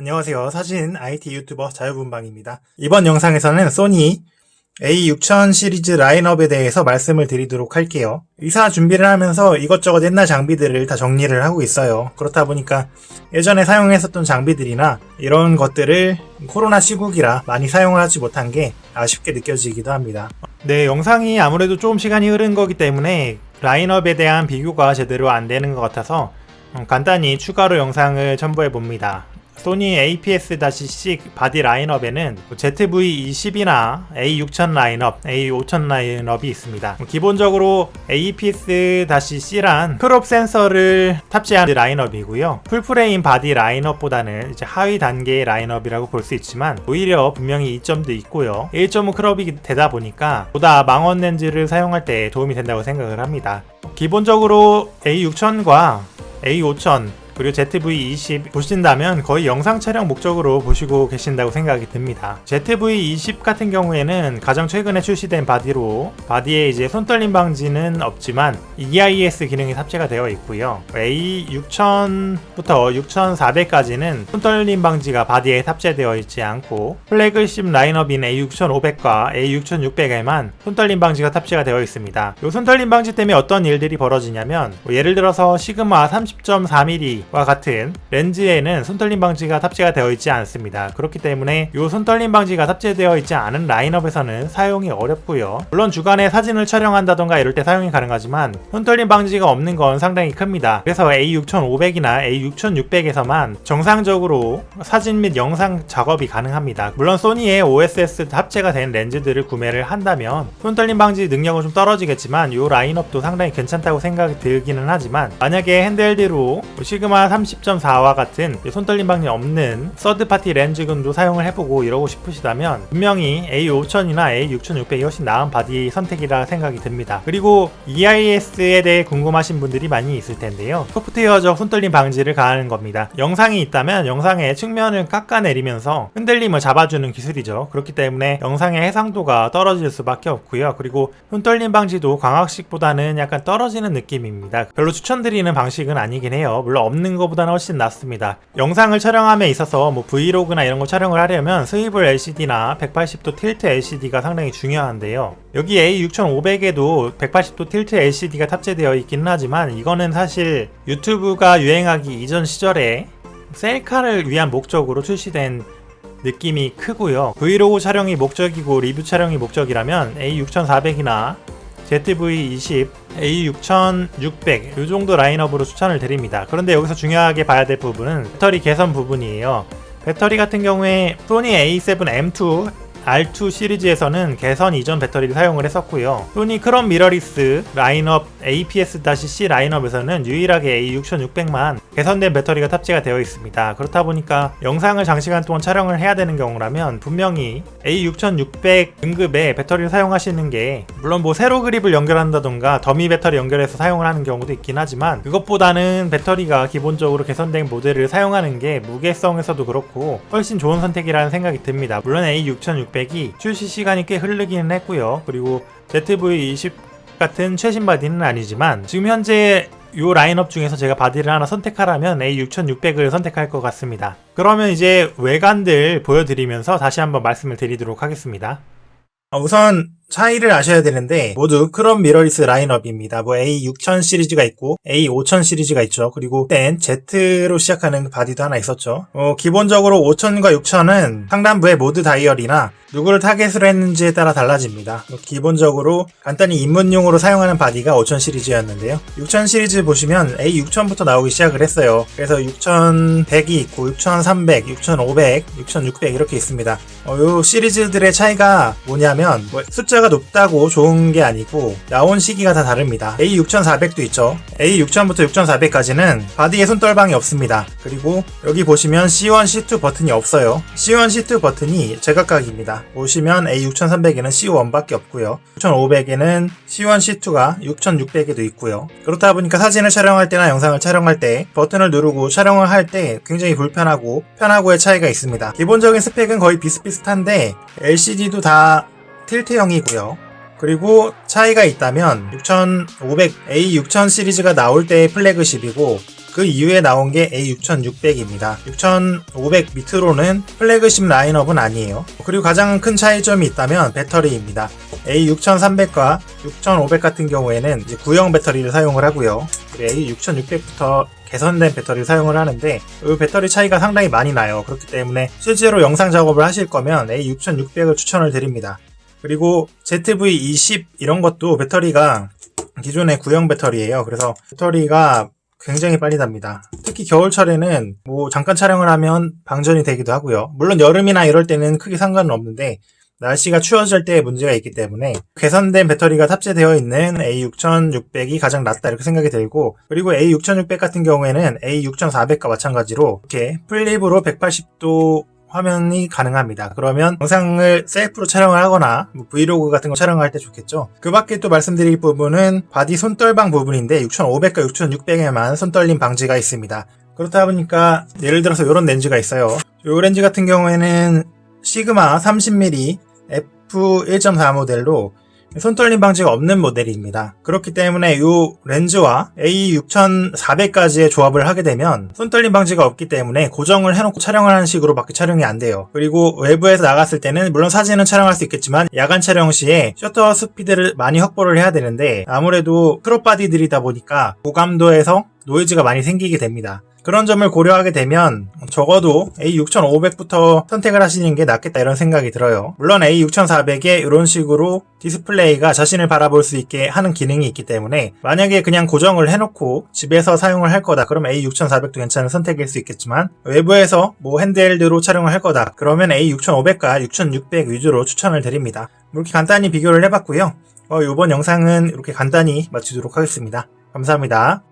안녕하세요. 사진 IT 유튜버 자유분방입니다. 이번 영상에서는 소니 A6000 시리즈 라인업에 대해서 말씀을 드리도록 할게요. 이사 준비를 하면서 이것저것 옛날 장비들을 다 정리를 하고 있어요. 그렇다 보니까 예전에 사용했었던 장비들이나 이런 것들을 코로나 시국이라 많이 사용을 하지 못한 게 아쉽게 느껴지기도 합니다. 네, 영상이 아무래도 조금 시간이 흐른 거기 때문에 라인업에 대한 비교가 제대로 안 되는 것 같아서 음, 간단히 추가로 영상을 첨부해 봅니다. 소니 APS-C 바디 라인업에는 ZV-20이나 A6000 라인업, A5000 라인업이 있습니다. 기본적으로 APS-C란 크롭 센서를 탑재한 라인업이고요. 풀프레임 바디 라인업보다는 이제 하위 단계의 라인업이라고 볼 수 있지만 오히려 분명히 이점도 있고요. 1.5 크롭이 되다 보니까 보다 망원 렌즈를 사용할 때 도움이 된다고 생각을 합니다. 기본적으로 A6000과 A5000 그리고 ZV-20 보신다면 거의 영상 촬영 목적으로 보시고 계신다고 생각이 듭니다. ZV-20 같은 경우에는 가장 최근에 출시된 바디로 바디에 이제 손떨림 방지는 없지만 EIS 기능이 탑재가 되어 있고요. A6000부터 6400까지는 손떨림 방지가 바디에 탑재되어 있지 않고 플래그십 라인업인 A6500과 A6600에만 손떨림 방지가 탑재가 되어 있습니다. 이 손떨림 방지 때문에 어떤 일들이 벌어지냐면 뭐 예를 들어서 시그마 30.4mm 와 같은 렌즈에는 손떨림 방지가 탑재가 되어 있지 않습니다. 그렇기 때문에 이 손떨림 방지가 탑재되어 있지 않은 라인업에서는 사용이 어렵고요. 물론 주간에 사진을 촬영한다던가 이럴 때 사용이 가능하지만 손떨림 방지가 없는 건 상당히 큽니다. 그래서 A6500이나 A6600에서만 정상적으로 사진 및 영상 작업이 가능합니다. 물론 소니의 OSS 탑재가 된 렌즈들을 구매를 한다면 손떨림 방지 능력은 좀 떨어지겠지만 이 라인업도 상당히 괜찮다고 생각이 들기는 하지만 만약에 핸드헬드로 시그마 30.4와 같은 손떨림 방지 없는 서드파티 렌즈군도 사용을 해보고 이러고 싶으시다면 분명히 A5000이나 A6600이 훨씬 나은 바디 선택이라 생각이 듭니다. 그리고 EIS에 대해 궁금하신 분들이 많이 있을 텐데요. 소프트웨어적 손떨림 방지를 가하는 겁니다. 영상이 있다면 영상의 측면을 깎아내리면서 흔들림을 잡아주는 기술이죠. 그렇기 때문에 영상의 해상도가 떨어질 수밖에 없고요. 그리고 손떨림 방지도 광학식보다는 약간 떨어지는 느낌입니다. 별로 추천드리는 방식은 아니긴 해요. 물론 없는 것보다는 훨씬 낫습니다. 영상을 촬영함에 있어서 뭐 브이로그나 이런 거 촬영을 하려면 스위블 LCD나 180도 틸트 LCD가 상당히 중요한데요. 여기 A6500에도 180도 틸트 LCD가 탑재되어 있기는 하지만 이거는 사실 유튜브가 유행하기 이전 시절에 셀카를 위한 목적으로 출시된 느낌이 크고요. 브이로그 촬영이 목적이고 리뷰 촬영이 목적이라면 A6400이나 ZV-20, A6600 이 정도 라인업으로 추천을 드립니다. 그런데 여기서 중요하게 봐야 될 부분은 배터리 개선 부분이에요. 배터리 같은 경우에 소니 A7M2 R2 시리즈에서는 개선 이전 배터리를 사용을 했었고요. 소니 크롬 미러리스 라인업 APS-C 라인업에서는 유일하게 A6600만 개선된 배터리가 탑재가 되어 있습니다. 그렇다 보니까 영상을 장시간 동안 촬영을 해야 되는 경우라면 분명히 A6600 등급의 배터리를 사용하시는 게 물론 뭐 세로 그립을 연결한다던가 더미 배터리 연결해서 사용을 하는 경우도 있긴 하지만 그것보다는 배터리가 기본적으로 개선된 모델을 사용하는 게 무게성에서도 그렇고 훨씬 좋은 선택이라는 생각이 듭니다. 물론 A6600 이 출시 시간이 꽤 흐르기는 했고요. 그리고 ZV-20 같은 최신 바디는 아니지만 지금 현재 이 라인업 중에서 제가 바디를 하나 선택하라면 A6600을 선택할 것 같습니다. 그러면 이제 외관들 보여드리면서 다시 한번 말씀을 드리도록 하겠습니다. 우선 차이를 아셔야 되는데 모두 크롬 미러리스 라인업입니다. 뭐 A6000 시리즈가 있고 A5000 시리즈가 있죠. 그리고 땐 Z로 시작하는 바디도 하나 있었죠. 어, 기본적으로 5000과 6000은 상단부의 모드 다이얼이나 누구를 타겟으로 했는지에 따라 달라집니다. 뭐 기본적으로 간단히 입문용으로 사용하는 바디가 5000 시리즈였는데요. 6000 시리즈 보시면 A6000부터 나오기 시작을 했어요. 그래서 6100이 있고 6300, 6500, 6600 이렇게 있습니다. 어, 요 시리즈들의 차이가 뭐냐면 뭐 숫자 숫자가 높다고 좋은 게 아니고 나온 시기가 다 다릅니다. A6400도 있죠. A6000부터 6400까지는 바디에 손떨방이 없습니다. 그리고 여기 보시면 C1, C2 버튼이 없어요. C1, C2 버튼이 제각각입니다. 보시면 A6300에는 C1밖에 없고요. 6500에는 C1, C2가 6600에도 있고요. 그렇다 보니까 사진을 촬영할 때나 영상을 촬영할 때 버튼을 누르고 촬영을 할 때 굉장히 불편하고 편하고의 차이가 있습니다. 기본적인 스펙은 거의 비슷비슷한데 LCD도 다 틸트형이고요. 그리고 차이가 있다면 6500A6000 시리즈가 나올 때의 플래그십이고 그 이후에 나온 게 A6600입니다. 6500 밑으로는 플래그십 라인업은 아니에요. 그리고 가장 큰 차이점이 있다면 배터리입니다. A6300과 6500 같은 경우에는 구형 배터리를 사용을 하고요. A6600부터 개선된 배터리를 사용을 하는데 이 배터리 차이가 상당히 많이 나요. 그렇기 때문에 실제로 영상 작업을 하실 거면 A6600을 추천을 드립니다. 그리고 ZV-20 이런 것도 배터리가 기존의 구형 배터리예요. 그래서 배터리가 굉장히 빨리 답니다. 특히 겨울철에는 뭐 잠깐 촬영을 하면 방전이 되기도 하고요. 물론 여름이나 이럴 때는 크게 상관은 없는데 날씨가 추워질 때 문제가 있기 때문에 개선된 배터리가 탑재되어 있는 A6600이 가장 낫다 이렇게 생각이 들고 그리고 A6600 같은 경우에는 A6400과 마찬가지로 이렇게 플립으로 180도 화면이 가능합니다. 그러면 영상을 셀프로 촬영을 하거나 뭐 브이로그 같은 거 촬영할 때 좋겠죠. 그 밖에 또 말씀드릴 부분은 바디 손떨방 부분인데 6500과 6600에만 손떨림 방지가 있습니다. 그렇다 보니까 예를 들어서 이런 렌즈가 있어요. 이 렌즈 같은 경우에는 시그마 30mm f1.4 모델로 손떨림 방지가 없는 모델입니다. 그렇기 때문에 이 렌즈와 A6400까지의 조합을 하게 되면 손떨림 방지가 없기 때문에 고정을 해놓고 촬영을 하는 식으로밖에 촬영이 안 돼요. 그리고 외부에서 나갔을 때는 물론 사진은 촬영할 수 있겠지만 야간 촬영 시에 셔터 스피드를 많이 확보를 해야 되는데 아무래도 크롭바디들이다 보니까 고감도에서 노이즈가 많이 생기게 됩니다. 그런 점을 고려하게 되면 적어도 A6500부터 선택을 하시는 게 낫겠다 이런 생각이 들어요. 물론 A6400에 이런 식으로 디스플레이가 자신을 바라볼 수 있게 하는 기능이 있기 때문에 만약에 그냥 고정을 해놓고 집에서 사용을 할 거다 그러면 A6400도 괜찮은 선택일 수 있겠지만 외부에서 뭐 핸드헬드로 촬영을 할 거다 그러면 A6500과 6600 위주로 추천을 드립니다. 이렇게 간단히 비교를 해봤고요. 어, 이번 영상은 이렇게 간단히 마치도록 하겠습니다. 감사합니다.